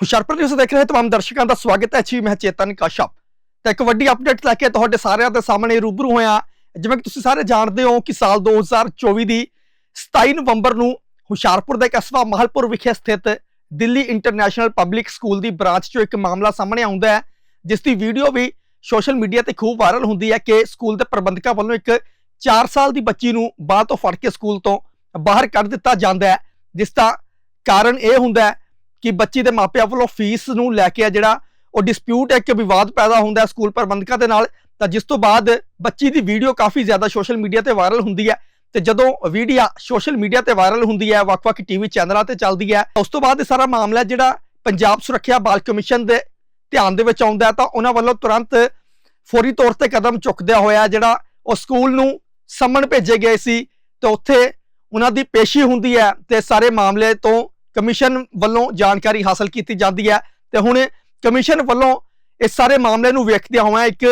Hoshiarpur news ਦੇਖ ਰਹੇ ਤਮਾਮ ਦਰਸ਼ਕਾਂ ਦਾ ਸਵਾਗਤ ਹੈ ਜੀ, ਮੈਂ ਚੇਤਨ ਕਸ਼ਪ। ਤਾਂ ਇੱਕ ਵੱਡੀ ਅਪਡੇਟ ਲੈ ਕੇ ਤੁਹਾਡੇ ਸਾਰਿਆਂ ਦੇ ਸਾਹਮਣੇ ਰੂਬਰੂ ਹੋਇਆ। ਜਿਵੇਂ ਕਿ ਤੁਸੀਂ ਸਾਰੇ ਜਾਣਦੇ ਹੋ ਕਿ ਸਾਲ 2024 ਦੀ 27 ਨਵੰਬਰ ਨੂੰ ਹੁਸ਼ਿਆਰਪੁਰ ਦੇ ਕਸਬਾ ਮਹਲਪੁਰ ਵਿਖੇ ਸਥਿਤ ਦਿੱਲੀ ਇੰਟਰਨੈਸ਼ਨਲ ਪਬਲਿਕ ਸਕੂਲ ਦੀ ਬ੍ਰਾਂਚ 'ਚੋਂ ਇੱਕ ਮਾਮਲਾ ਸਾਹਮਣੇ ਆਉਂਦਾ ਹੈ, ਜਿਸ ਦੀ ਵੀਡੀਓ ਵੀ ਸੋਸ਼ਲ ਮੀਡੀਆ ਤੇ ਖੂਬ ਵਾਇਰਲ ਹੁੰਦੀ ਹੈ ਕਿ ਸਕੂਲ ਦੇ ਪ੍ਰਬੰਧਕਾਂ ਵੱਲੋਂ ਇੱਕ 4 ਸਾਲ ਦੀ ਬੱਚੀ ਨੂੰ ਬਾਹਰ ਤੋਂ ਫੜ ਕੇ ਸਕੂਲ ਤੋਂ ਬਾਹਰ ਕੱਢ ਦਿੱਤਾ ਜਾਂਦਾ ਹੈ, ਜਿਸ ਦਾ ਕਾਰਨ ਇਹ ਹੁੰਦਾ ਹੈ ਕਿ ਬੱਚੀ ਦੇ ਮਾਪਿਆਂ ਵੱਲੋਂ ਫੀਸ ਨੂੰ ਲੈ ਕੇ ਆ ਜਿਹੜਾ ਉਹ ਡਿਸਪਿਊਟ ਹੈ ਕਿ ਵਿਵਾਦ ਪੈਦਾ ਹੁੰਦਾ ਹੈ ਸਕੂਲ ਪ੍ਰਬੰਧਕਾਂ ਦੇ ਨਾਲ, ਤਾਂ ਜਿਸ ਤੋਂ ਬਾਅਦ ਬੱਚੀ ਦੀ ਵੀਡੀਓ ਕਾਫੀ ਜ਼ਿਆਦਾ ਸੋਸ਼ਲ ਮੀਡੀਆ ਤੇ ਵਾਇਰਲ ਹੁੰਦੀ ਹੈ ਤੇ ਜਦੋਂ ਵੀਡੀਓ ਸੋਸ਼ਲ ਮੀਡੀਆ ਤੇ ਵਾਇਰਲ ਹੁੰਦੀ ਹੈ, ਵੱਖ-ਵੱਖ ਟੀਵੀ ਚੈਨਲਾਂ ਤੇ ਚੱਲਦੀ ਹੈ, ਉਸ ਤੋਂ ਬਾਅਦ ਇਹ ਸਾਰਾ ਮਾਮਲਾ ਜਿਹੜਾ ਪੰਜਾਬ ਸੁਰੱਖਿਆ ਬਾਲ ਕਮਿਸ਼ਨ ਦੇ ਧਿਆਨ ਦੇ ਵਿੱਚ ਆਉਂਦਾ ਤਾਂ ਉਹਨਾਂ ਵੱਲੋਂ ਤੁਰੰਤ ਫੌਰੀ ਤੌਰ ਤੇ ਕਦਮ ਚੁੱਕਦਿਆ ਹੋਇਆ ਜਿਹੜਾ ਉਹ ਸਕੂਲ ਨੂੰ ਸੰਮਣ ਭੇਜੇ ਗਏ ਸੀ ਤੇ ਉੱਥੇ ਉਹਨਾਂ ਦੀ ਪੇਸ਼ੀ ਹੁੰਦੀ ਹੈ ਤੇ ਸਾਰੇ ਮਾਮਲੇ ਤੋਂ ਕਮਿਸ਼ਨ ਵੱਲੋਂ ਜਾਣਕਾਰੀ ਹਾਸਲ ਕੀਤੀ ਜਾਂਦੀ ਹੈ ਤੇ ਹੁਣ ਕਮਿਸ਼ਨ ਵੱਲੋਂ ਇਸ ਸਾਰੇ ਮਾਮਲੇ ਨੂੰ ਵੇਖਦਿਆਂ ਹੋਇਆਂ ਇੱਕ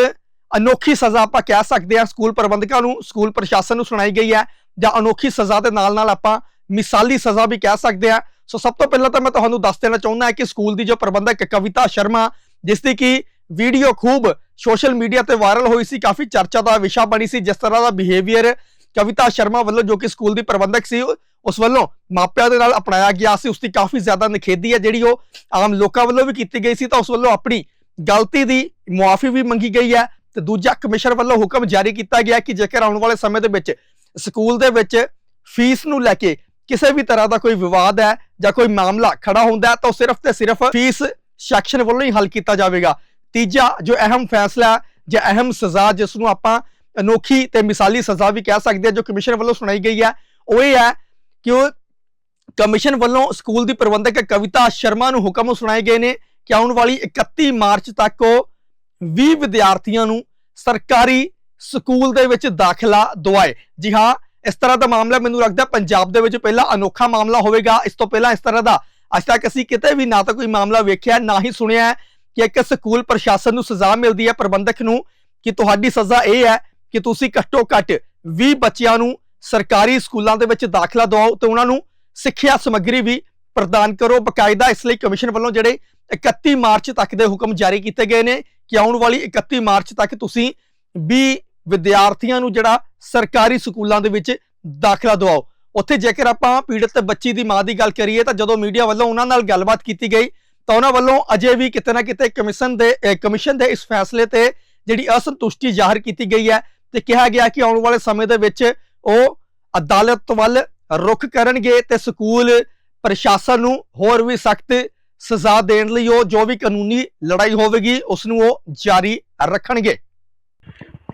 ਅਨੋਖੀ ਸਜ਼ਾ ਆਪਾਂ ਕਹਿ ਸਕਦੇ ਹਾਂ, ਸਕੂਲ ਪ੍ਰਬੰਧਕਾਂ ਨੂੰ, ਸਕੂਲ ਪ੍ਰਸ਼ਾਸਨ ਨੂੰ ਸੁਣਾਈ ਗਈ ਹੈ ਜਾਂ ਅਨੋਖੀ ਸਜ਼ਾ ਦੇ ਨਾਲ ਨਾਲ ਆਪਾਂ ਮਿਸਾਲੀ ਸਜ਼ਾ ਵੀ ਕਹਿ ਸਕਦੇ ਹਾਂ। ਸੋ ਸਭ ਤੋਂ ਪਹਿਲਾਂ ਤਾਂ ਮੈਂ ਤੁਹਾਨੂੰ ਦੱਸ ਦੇਣਾ ਚਾਹੁੰਦਾ ਹਾਂ ਕਿ ਸਕੂਲ ਦੀ ਜੋ ਪ੍ਰਬੰਧਕ ਕਵਿਤਾ ਸ਼ਰਮਾ, ਜਿਸ ਦੀ ਕਿ ਵੀਡੀਓ ਖੂਬ ਸੋਸ਼ਲ ਮੀਡੀਆ ਤੇ ਵਾਇਰਲ ਹੋਈ ਸੀ, ਕਾਫੀ ਚਰਚਾ ਦਾ ਵਿਸ਼ਾ ਬਣੀ ਸੀ, ਜਿਸ ਤਰ੍ਹਾਂ ਦਾ ਬਿਹੇਵੀਅਰ ਕਵਿਤਾ ਸ਼ਰਮਾ ਵੱਲੋਂ ਜੋ ਕਿ ਸਕੂਲ ਦੀ ਪ੍ਰਬੰਧਕ ਸੀ ਉਸ ਵੱਲੋਂ ਮਾਪਿਆਂ ਦੇ ਨਾਲ ਅਪਣਾਇਆ ਗਿਆ ਸੀ ਉਸ ਦੀ ਕਾਫੀ ਜ਼ਿਆਦਾ ਨਿਖੇਧੀ ਹੈ, ਜਿਹੜੀ ਉਹ ਆਮ ਲੋਕਾਂ ਵੱਲੋਂ ਵੀ ਕੀਤੀ ਗਈ ਸੀ, ਤਾਂ ਉਸ ਵੱਲੋਂ ਆਪਣੀ ਗਲਤੀ ਦੀ ਮੁਆਫੀ ਵੀ ਮੰਗੀ ਗਈ ਹੈ ਤੇ ਦੂਜਾ ਕਮਿਸ਼ਨ ਵੱਲੋਂ ਹੁਕਮ ਜਾਰੀ ਕੀਤਾ ਗਿਆ ਕਿ ਜੇਕਰ ਆਉਣ ਵਾਲੇ ਸਮੇਂ ਦੇ ਵਿੱਚ ਸਕੂਲ ਦੇ ਵਿੱਚ ਫੀਸ ਨੂੰ ਲੈ ਕੇ ਕਿਸੇ ਵੀ ਤਰ੍ਹਾਂ ਦਾ ਕੋਈ ਵਿਵਾਦ ਹੈ ਜਾਂ ਕੋਈ ਮਾਮਲਾ ਖੜਾ ਹੁੰਦਾ ਤਾਂ ਉਹ ਸਿਰਫ ਤੇ ਸਿਰਫ ਫੀਸ ਸੈਕਸ਼ਨ ਵੱਲੋਂ ਹੀ ਹੱਲ ਕੀਤਾ ਜਾਵੇਗਾ। ਤੀਜਾ ਜੋ ਅਹਿਮ ਫੈਸਲਾ ਜਾਂ ਅਹਿਮ ਸਜ਼ਾ, ਜਿਸ ਨੂੰ ਆਪਾਂ ਅਨੋਖੀ ਤੇ ਮਿਸਾਲੀ ਸਜ਼ਾ ਵੀ ਕਹਿ ਸਕਦੇ ਹਾਂ, ਜੋ ਕਮਿਸ਼ਨ ਵੱਲੋਂ ਸੁਣਾਈ ਗਈ ਹੈ, ਉਹ ਇਹ ਹੈ ਕਿ ਉਹ ਕਮਿਸ਼ਨ ਵੱਲੋਂ ਸਕੂਲ ਦੀ ਪ੍ਰਬੰਧਕ ਕਵਿਤਾ ਸ਼ਰਮਾ ਨੂੰ ਹੁਕਮ ਸੁਣਾਏ ਗਏ ਨੇ ਕਿ ਆਉਣ ਵਾਲੀ 31 ਮਾਰਚ ਤੱਕ ਉਹ 20 ਵਿਦਿਆਰਥੀਆਂ ਨੂੰ ਸਰਕਾਰੀ ਸਕੂਲ ਦੇ ਵਿੱਚ ਦਾਖਲਾ ਦਵਾਏ। ਜੀ ਹਾਂ, ਇਸ ਤਰ੍ਹਾਂ ਦਾ ਮਾਮਲਾ ਮੈਨੂੰ ਲੱਗਦਾ ਪੰਜਾਬ ਦੇ ਵਿੱਚ ਪਹਿਲਾ ਅਨੋਖਾ ਮਾਮਲਾ ਹੋਵੇਗਾ। ਇਸ ਤੋਂ ਪਹਿਲਾਂ ਇਸ ਤਰ੍ਹਾਂ ਦਾ ਅੱਜ ਤੱਕ ਅਸੀਂ ਕਿਤੇ ਵੀ ਨਾ ਤਾਂ ਕੋਈ ਮਾਮਲਾ ਵੇਖਿਆ, ਨਾ ਹੀ ਸੁਣਿਆ ਕਿ ਇੱਕ ਸਕੂਲ ਪ੍ਰਸ਼ਾਸਨ ਨੂੰ ਸਜ਼ਾ ਮਿਲਦੀ ਹੈ ਪ੍ਰਬੰਧਕ ਨੂੰ ਕਿ ਤੁਹਾਡੀ ਸਜ਼ਾ ਇਹ ਹੈ ਕਿ ਤੁਸੀਂ ਘੱਟੋ ਘੱਟ 20 ਬੱਚਿਆਂ ਨੂੰ ਸਰਕਾਰੀ ਸਕੂਲਾਂ ਦੇ ਵਿੱਚ ਦਾਖਲਾ ਦਿਵਾਓ ਤੇ ਉਹਨਾਂ ਨੂੰ ਸਿੱਖਿਆ ਸਮੱਗਰੀ ਵੀ ਪ੍ਰਦਾਨ ਕਰੋ। ਬਕਾਇਦਾ ਇਸ ਲਈ ਕਮਿਸ਼ਨ ਵੱਲੋਂ ਜਿਹੜੇ 31 ਮਾਰਚ ਤੱਕ ਦੇ ਹੁਕਮ ਜਾਰੀ ਕੀਤੇ ਗਏ ਨੇ ਕਿ ਆਉਣ ਵਾਲੀ 31 ਮਾਰਚ ਤੱਕ ਤੁਸੀਂ 20 ਵਿਦਿਆਰਥੀਆਂ ਨੂੰ ਜਿਹੜਾ ਸਰਕਾਰੀ ਸਕੂਲਾਂ ਦੇ ਵਿੱਚ ਦਾਖਲਾ ਦਿਵਾਓ। ਉੱਥੇ ਜੇਕਰ ਆਪਾਂ ਪੀੜਤ ਬੱਚੀ ਦੀ ਮਾਂ ਦੀ ਗੱਲ ਕਰੀਏ ਤਾਂ ਜਦੋਂ ਮੀਡੀਆ ਵੱਲੋਂ ਉਹਨਾਂ ਨਾਲ ਗੱਲਬਾਤ ਕੀਤੀ ਗਈ ਤਾਂ ਉਹਨਾਂ ਵੱਲੋਂ ਅਜੇ ਵੀ ਕਿਤੇ ਨਾ ਕਿਤੇ ਕਮਿਸ਼ਨ ਦੇ ਕਮਿਸ਼ਨ ਦੇ ਇਸ ਫੈਸਲੇ ਤੇ ਜਿਹੜੀ ਅਸੰਤੁਸ਼ਟੀ ਜ਼ਾਹਰ ਕੀਤੀ ਗਈ ਹੈ ਤੇ ਕਿਹਾ ਗਿਆ ਕਿ ਆਉਣ ਵਾਲੇ ਸਮੇਂ ਦੇ ਵਿੱਚ ਉਹ ਅਦਾਲਤ ਵੱਲ ਰੁਖ ਕਰਨਗੇ ਤੇ ਸਕੂਲ ਪ੍ਰਸ਼ਾਸਨ ਨੂੰ ਹੋਰ ਵੀ ਸਖਤ ਸਜ਼ਾ ਦੇਣ ਲਈ ਉਹ ਜੋ ਵੀ ਕਾਨੂੰਨੀ ਲੜਾਈ ਹੋਵੇਗੀ, ਉਸ ਨੂੰ ਉਹ ਜਾਰੀ ਰੱਖਣਗੇ।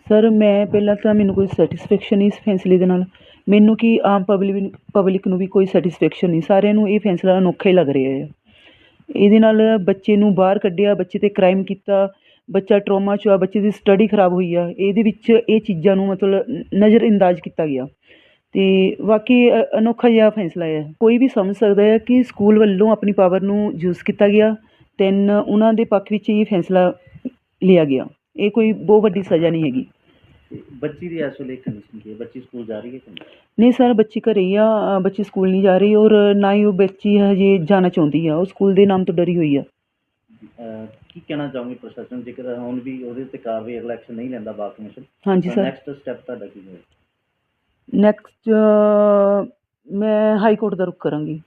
ਸਰ, ਮੈਂ ਪਹਿਲਾਂ ਤਾਂ ਮੈਨੂੰ ਕੋਈ ਸੈਟੀਸਫੈਕਸ਼ਨ ਨਹੀਂ ਇਸ ਫੈਸਲੇ ਦੇ ਨਾਲ। ਮੈਨੂੰ ਕਿ ਆਮ ਪਬਲਿਕ ਪਬਲਿਕ ਨੂੰ ਵੀ ਕੋਈ ਸੈਟੀਸਫੈਕਸ਼ਨ ਨਹੀਂ? ਸਾਰਿਆਂ ਨੂੰ ਇਹ ਫੈਸਲਾ ਅਨੋਖਾ ਹੀ ਲੱਗ ਰਿਹਾ ਹੈ। ਇਹਦੇ ਨਾਲ ਬੱਚੇ ਨੂੰ ਬਾਹਰ ਕੱਢਿਆ, ਬੱਚੇ ਤੇ ਕ੍ਰਾਈਮ ਕੀਤਾ ਬੱਚਾ ਟਰੋਮਾ ਚ ਆ ਬੱਚੇ ਦੀ ਸਟੱਡੀ ਖਰਾਬ ਹੋਈ ਆ ਇਹਦੇ ਵਿੱਚ ਇਹ ਚੀਜ਼ਾਂ ਨੂੰ ਮਤਲਬ ਨਜ਼ਰ ਅੰਦਾਜ਼ ਕੀਤਾ ਗਿਆ। ਤੇ ਵਾਕਈ ਅ- ਅਨੋਖਾ ਜਿਹਾ ਫੈਸਲਾ ਹੈ। ਕੋਈ ਵੀ ਸਮਝ ਸਕਦਾ ਹੈ ਕਿ ਸਕੂਲ ਵੱਲੋਂ ਆਪਣੀ ਪਾਵਰ ਨੂੰ ਯੂਜ਼ ਕੀਤਾ ਗਿਆ ਤਿੰਨ ਉਹਨਾਂ ਦੇ ਪੱਖ ਵਿੱਚ ਇਹ ਫੈਸਲਾ ਲਿਆ ਗਿਆ। ਇਹ ਕੋਈ ਬਹੁਤ ਵੱਡੀ ਸਜ਼ਾ ਨਹੀਂ ਹੈਗੀ। ਬੱਚੀ ਦੀ ਇਸ ਵੇਲੇ ਕੰਡੀਸ਼ਨ ਕੀ ਹੈ। ਬੱਚੀ ਸਕੂਲ ਜਾ ਰਹੀ ਹੈ ਨਹੀਂ? ਸਰ ਬੱਚੀ ਘਰੇ ਹੀ ਆ ਬੱਚੀ ਸਕੂਲ ਨਹੀਂ ਜਾ ਰਹੀ ਔਰ ਨਾ ਹੀ ਉਹ ਬੱਚੀ ਹਜੇ ਜਾਣਾ ਚਾਹੁੰਦੀ ਆ। ਉਹ ਸਕੂਲ ਦੇ ਨਾਮ ਤੋਂ ਡਰੀ ਹੋਈ ਆ। ਕੀ ਕਹਿਣਾ ਚਾਹੋਗੇ ਪ੍ਰਸ਼ਾਸਨ? ਜੇਕਰ ਹੁਣ ਵੀ ਉਹਦੇ ਉੱਤੇ ਕਾਰਵਾਈ ਅਗਲਾ ਐਕਸ਼ਨ ਨਹੀਂ ਲੈਂਦਾ ਬਾਲ ਕਮਿਸ਼ਨ ਹਾਂਜੀ ਸਰ ਨੈਕਸਟ ਸਟੈਪ ਤੁਹਾਡਾ ਕੀ ਹੋਏਗਾ? ਨੈਕਸਟ ਮੈਂ ਹਾਈ ਕੋਰਟ ਦਾ ਰੁਖ ਕਰਾਂਗੀ।